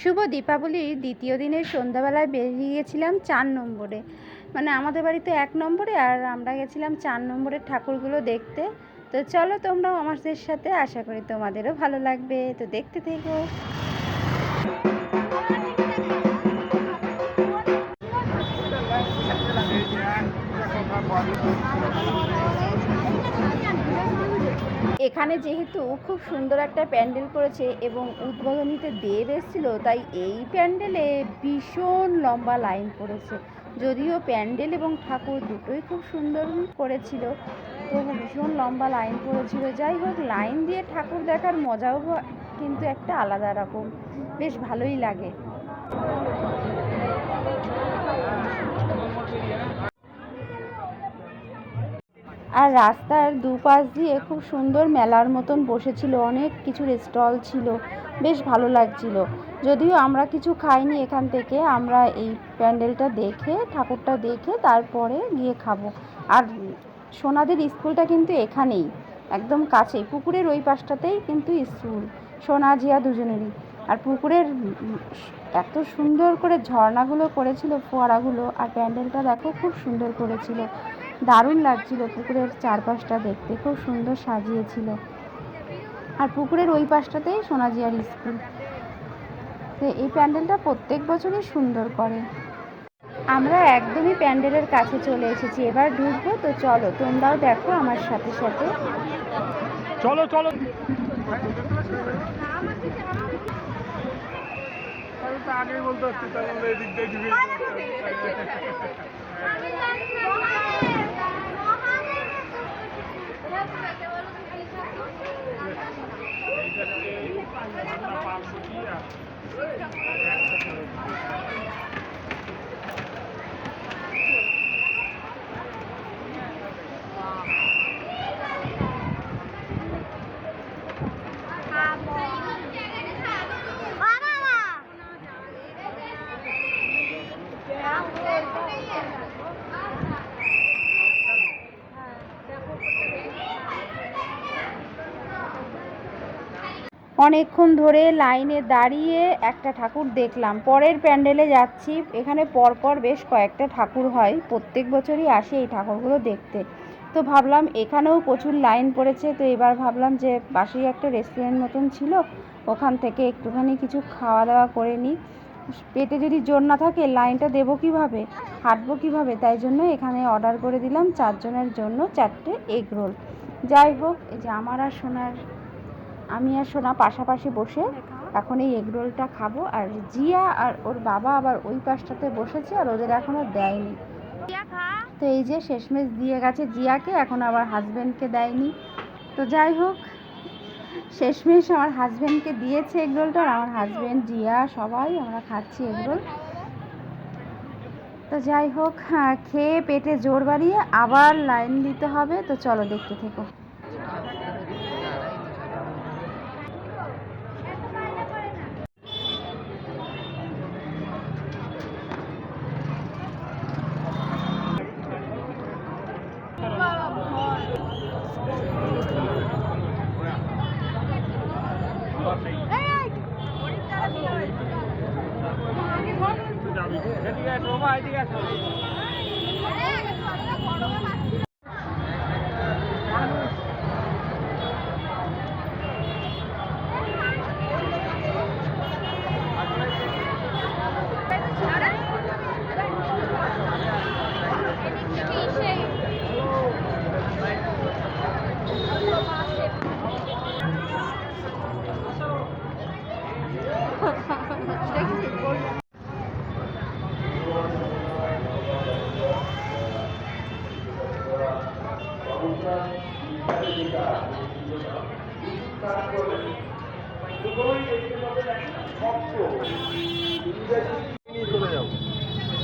শুভ দীপাবলির দ্বিতীয় দিনের সন্ধ্যাবেলায় বেরিয়ে গেছিলাম চার নম্বরে। মানে আমাদের বাড়িতে এক নম্বরে আর আমরা গেছিলাম চার নম্বরের ঠাকুরগুলো দেখতে। তো চলো তোমরাও আমাদের সাথে আশা করি তোমাদেরও ভালো লাগবে। তো দেখতে থেকো। এখানে যেহেতু খুব সুন্দর একটা প্যান্ডেল করেছে এবং উদ্বোধনীতে দেব এসেছিল, তাই এই প্যান্ডেলে ভীষণ লম্বা লাইন পড়েছে। যদিও প্যান্ডেল এবং ঠাকুর দুটোই খুব সুন্দর করেছিল, তবু ভীষণ লম্বা লাইন পড়েছিল। যাই হোক, লাইন দিয়ে ঠাকুর দেখার মজাও কিন্তু একটা আলাদা রকম। বেশ ভালোই লাগে। আর রাস্তার দুপাশ দিয়ে খুব সুন্দর মেলার মতন বসেছিল, অনেক কিছুর স্টল ছিল, বেশ ভালো লাগছিল। যদিও আমরা কিছু খাইনি এখান থেকে, আমরা এই প্যান্ডেলটা দেখে, ঠাকুরটা দেখে তারপরে গিয়ে খাব। আর সোনাদের স্কুলটা কিন্তু এখানেই, একদম কাছেই, পুকুরের ওই পাশটাতেই কিন্তু স্কুল, সোনা জিয়া দুজনেরই। আর পুকুরের এত সুন্দর করে ঝর্ণাগুলো করেছিল, ফোয়ারাগুলো, আর প্যান্ডেলটা দেখো খুব সুন্দর করেছিল। দারুণ লাগছিল পুকুরের চারপাশটা দেখতে। খুব সুন্দর সাজিয়েছিল। আর পুকুরের ওই পাশটাতেই সোনাজিয়ার স্কুল। তো এই প্যান্ডেলটা প্রত্যেক বছরই সুন্দর করে। আমরা একদমই প্যান্ডেলের কাছে চলে এসেছি। এবার ঢুকবো তো চলো তোমরাও দেখো আমার সাথে সাথে। চলো চলো। আমি তো আগেই বলতে অনেকক্ষণ ধরে লাইনে দাঁড়িয়ে একটা ঠাকুর দেখলাম। পরের প্যান্ডেলে যাচ্ছি। এখানে পরপর বেশ কয়েকটা ঠাকুর হয়। প্রত্যেক বছরই আসে এই ঠাকুরগুলো দেখতে। তো ভাবলাম এখানেও প্রচুর লাইন পড়েছে। তো এবার ভাবলাম যে পাশেই একটা রেস্টুরেন্ট মতন ছিল, ওখান থেকে একটুখানি কিছু খাওয়া দাওয়া করে নিই। পেটে যদি জোর না থাকে, লাইনটা দেবো কীভাবে? হাঁটবো কীভাবে? তাই জন্য এখানে অর্ডার করে দিলাম চারজনের জন্য চারটে এগ রোল। যাই হোক, এই যে আমার আর সোনার আমি আর সোনা পাশাপাশি বসে এখন এই এগ রোলটা খাব। আর জিয়া আর ওর বাবা আবার ওই পাশটাতে বসেছে আর ওদের এখনও দেয়নি। তো এই যে শেষমেশ দিয়ে গেছে জিয়াকে, এখন আবার হাজব্যান্ডকে দেয়নি। তো যাই হোক, শেষমেশ আমার হাজব্যান্ডকে দিয়েছে এগ রোলটা আর আমার হাজব্যান্ড জিয়া, সবাই আমরা খাচ্ছি এগ রোল তো যাই হোক খেয়ে পেটে জোর বাড়িয়ে আবার লাইন দিতে হবে। তো চলো দেখতে থেকো। এদিকে বাবা এদিকে আসো নিয়ে চলে যাব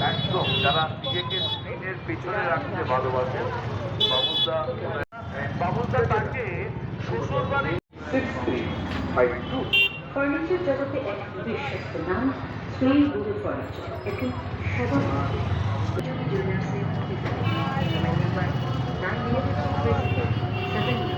একদম যারা নিজেকে স্ক্রিনের পেছনে রাখতে ভালোবাসে বাবুদা বাবুদা তাকে শ্বশুরবাড়ি six three five two furniture জগতে এক বিশ্বস্ত নাম শ্রী গুরু ফার্নিচার এটি সবার sáng đi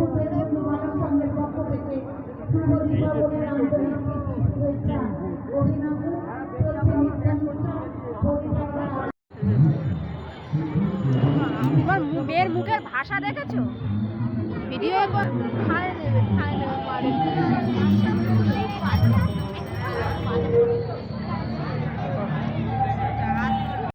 পূর্বে বন্ধু মেয়ের মুখের ভাষা দেখেছ? ভিডিও খায় নেবে খায় নেবে